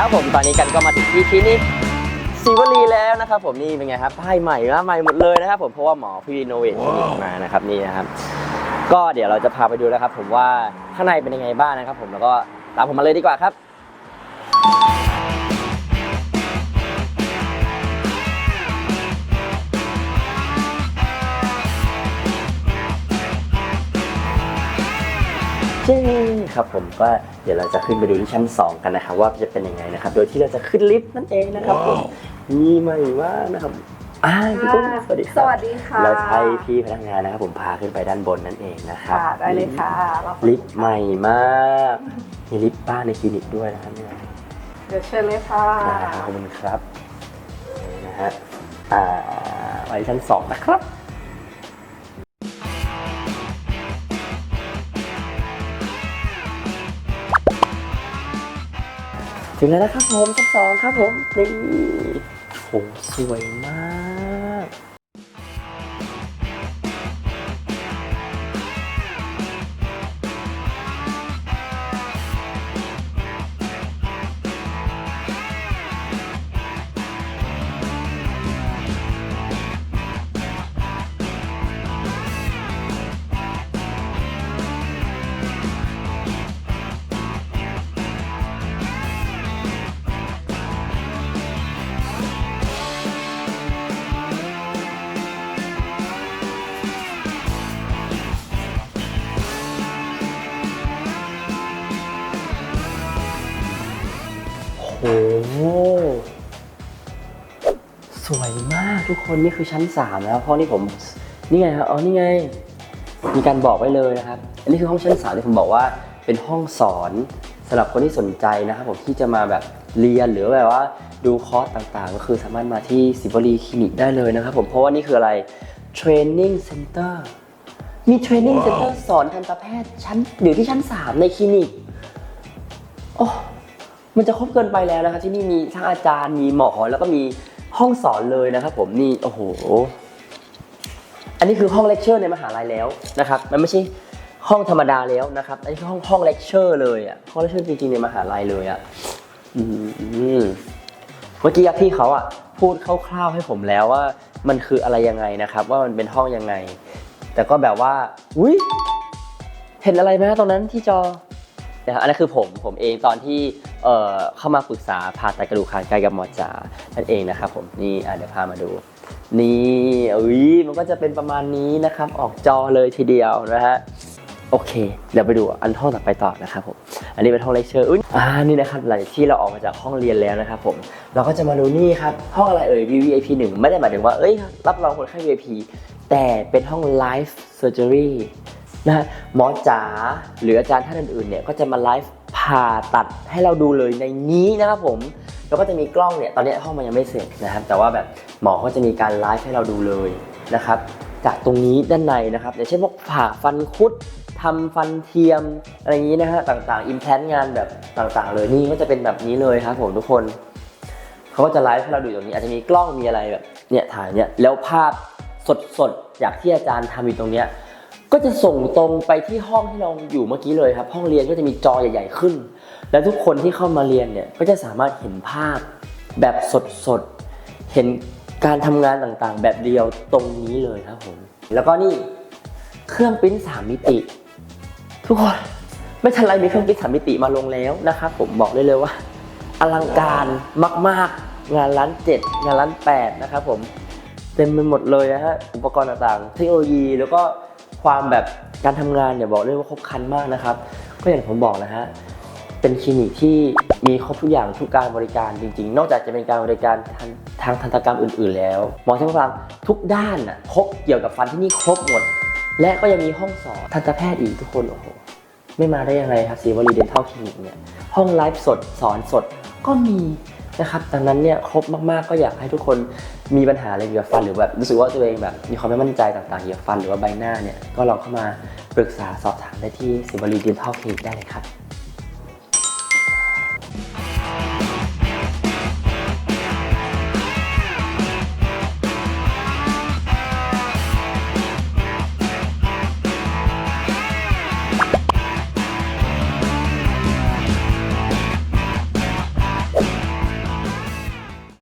ครับผมตอนนี้กันก็มาถึงที่คลินิกศิวลีแล้วนะครับผมนี่เป็นไงครับป้ายใหม่นะใหม่หมดเลยนะครับผมเพราะว่าหมอพี่รีโนเวทคลินิกมานะครับนี่นะครับก็เดี๋ยวเราจะพาไปดูแล้วครับ ผมว่าข้างในเป็นยังไงบ้างนะครับ ผมแล้วก็ตามผมมาเลยดีกว่าครับ เจ้ครับผมก็เดี๋ยวเราจะขึ้นไปดูที่ชั้น 2 กันนะครับ ว่าจะเป็นยังไงนะครับ โดยที่เราจะขึ้นลิฟต์นั่นเองนะครับผมนี่ใหม่มากนะครับอ่าพี่กุ้งสวัสดีคสรับวัสดีค่ะเราใช้พี่พนักงานนะครับ ผมพาขึ้นไปด้านบนนั่นเองนะครับค่ะได้เลยค่ะเราลิฟต์ใหม่มากมีลิฟต์บ้านในคลินิกด้วยนะครับเนี่ยเดี๋ยวเชิญเลยค่ะนะครับขอบคุณครับนี่นะฮะอ่าไว้ชั้น2นะครับ ถึงแล้วนะครับผมชั้นสองครับผมนี่โหสวยมาก สวยมากทุกคนนี่คือชั้น 3 แล้วเพราะนี่ผมนี่ไงครับอ๋อนี่ไง มีการบอกไว้เลยนะครับ อันนี้คือห้องชั้น3ที่ผมบอกว่าเป็นห้องสอนสำหรับคนที่สนใจนะครับผมที่จะมาแบบเรียนหรือแบบว่าดูคอร์สต่างๆ ก็คือสามารถมาที่สิบรีคลินิกได้เลยนะครับผมเพราะว่านี่คืออะไร Training Center มี Training Center สอนทันตแพทย์ชั้นอยู่ที่ชั้น 3 ในคลินิกโอ้มันจะครบเกินไปแล้วนะครับที่นี่มีทั้งอาจารย์มีหมอแล้วก็มี ห้องสอนเลยนะครับผมนี่โอ้โห อันนี้คือห้องเลคเชอร์ในมหาลัยแล้วนะครับ มันไม่ใช่ห้องธรรมดาแล้วนะครับ อันนี้คือห้องห้องเลคเชอร์เลยอะห้องเลคเชอร์จริงๆในมหาลัยเลยอะอืมเมื่อกี้พี่เขาอะพูดคร่าวๆให้ผมแล้วว่า มันคืออะไรยังไงนะครับ ว่ามันเป็นห้องยังไง แต่ก็แบบว่าอุ้ยเห็นอะไรไหมตรงนั้นที่จอ นะครับอันนั้นคือผมผมเองตอนที่เอ่อเข้ามาปรึกษาผ่าตัดกระดูกคางไกลกับหมอจ๋านั่นเองนะครับผมนี่อะเดี๋ยวพามาดู นี่อุ้ยมันก็จะเป็นประมาณนี้นะครับ ออกจอเลยทีเดียวนะฮะโอเค เดี๋ยวไปดูอันห้องต่อไปต่อนะครับผม อันนี้เป็นห้องเลคเชอร์อุ้ยอ่านี่นะครับหลังจากที่เราออกมาจากห้องเรียนแล้วนะครับผม เราก็จะมาดูนี่ครับ ห้องอะไรเอ่ย VIP 1 ไม่ได้หมายถึงว่า เอ้ย รับรองคนไข้ VIP แต่เป็นห้อง Life Surgery นะหมอจ๋าหรืออาจารย์ท่านอื่นๆเนี่ยก็จะมาไลฟ์ผ่าตัดให้เราดูเลยในนี้นะครับผมแล้วก็จะมีกล้องเนี่ยตอนนี้ห้องมันยังไม่เสร็จนะครับ แต่ว่าแบบหมอก็จะมีการไลฟ์ให้เราดูเลยนะครับจากตรงนี้ด้านในนะครับอย่างเช่นพวกผ่าฟันคุดทำฟันเทียมอะไรอย่างนี้นะฮะต่างๆอิมแพลนงานแบบต่างๆ เลยนี่ก็จะเป็นแบบนี้เลยครับผมทุกคนเขาก็จะไลฟ์ให้เราดูตรงนี้ อาจจะมีกล้องมีอะไรแบบเนี่ยถ่ายเนี่ยแล้วภาพสดๆจากที่อาจารย์ทำอยู่ตรงเนี้ย ก็จะส่งตรงไปที่ห้องที่เราอยู่เมื่อกี้เลยครับ ห้องเรียนก็จะมีจอใหญ่ ๆ ขึ้น แล้วทุกคนที่เข้ามาเรียนเนี่ยก็จะสามารถเห็นภาพแบบสดๆ เห็นการทำงานต่างๆ แบบเดียวตรงนี้เลยครับผม แล้วก็นี่เครื่องปริ้นสามมิติ ทุกคนไม่ทันไรมีเครื่องปริ้นสามมิติมาลงแล้วนะครับผมบอกได้เลยว่า อลังการมากๆ งานร้านเจ็ดงานร้านแปดนะครับผมเต็มไปหมดเลยนะฮะอุปกรณ์ต่างๆ เทคโนโลยีแล้วก็ ความแบบการทำงานเนี่ยบอกเลยว่าครบครันมากนะครับ ก็อย่างผมบอกนะฮะเป็นคลินิกที่มีครบทุกอย่างทุกการบริการจริง ๆ นอกจากจะเป็นการบริการทางทางทันตกรรมอื่น ๆ แล้วหมอช่างฟังทุกด้านน่ะครบเกี่ยวกับฟันที่นี่ครบหมด และก็ยังมีห้องสอนทันตแพทย์อีกทุกคนโอ้โหไม่มาได้ยังไงครับซีวอรีเดนทัลคลินิกเนี่ยห้องไลฟ์สดสอนสดก็มี นะครับดังนั้นเนี่ยครบมากๆก็อยากให้ทุกคนมีปัญหาอะไรเกี่ยวกับฟันหรือแบบรู้สึกว่าตัวเองแบบมีความไม่มั่นใจต่างๆเกี่ยวกับฟันหรือว่าใบหน้าเนี่ยก็ลองเข้ามาปรึกษาสอบถามได้ที่สิบรีดินทัลคลินิกได้เลยครับ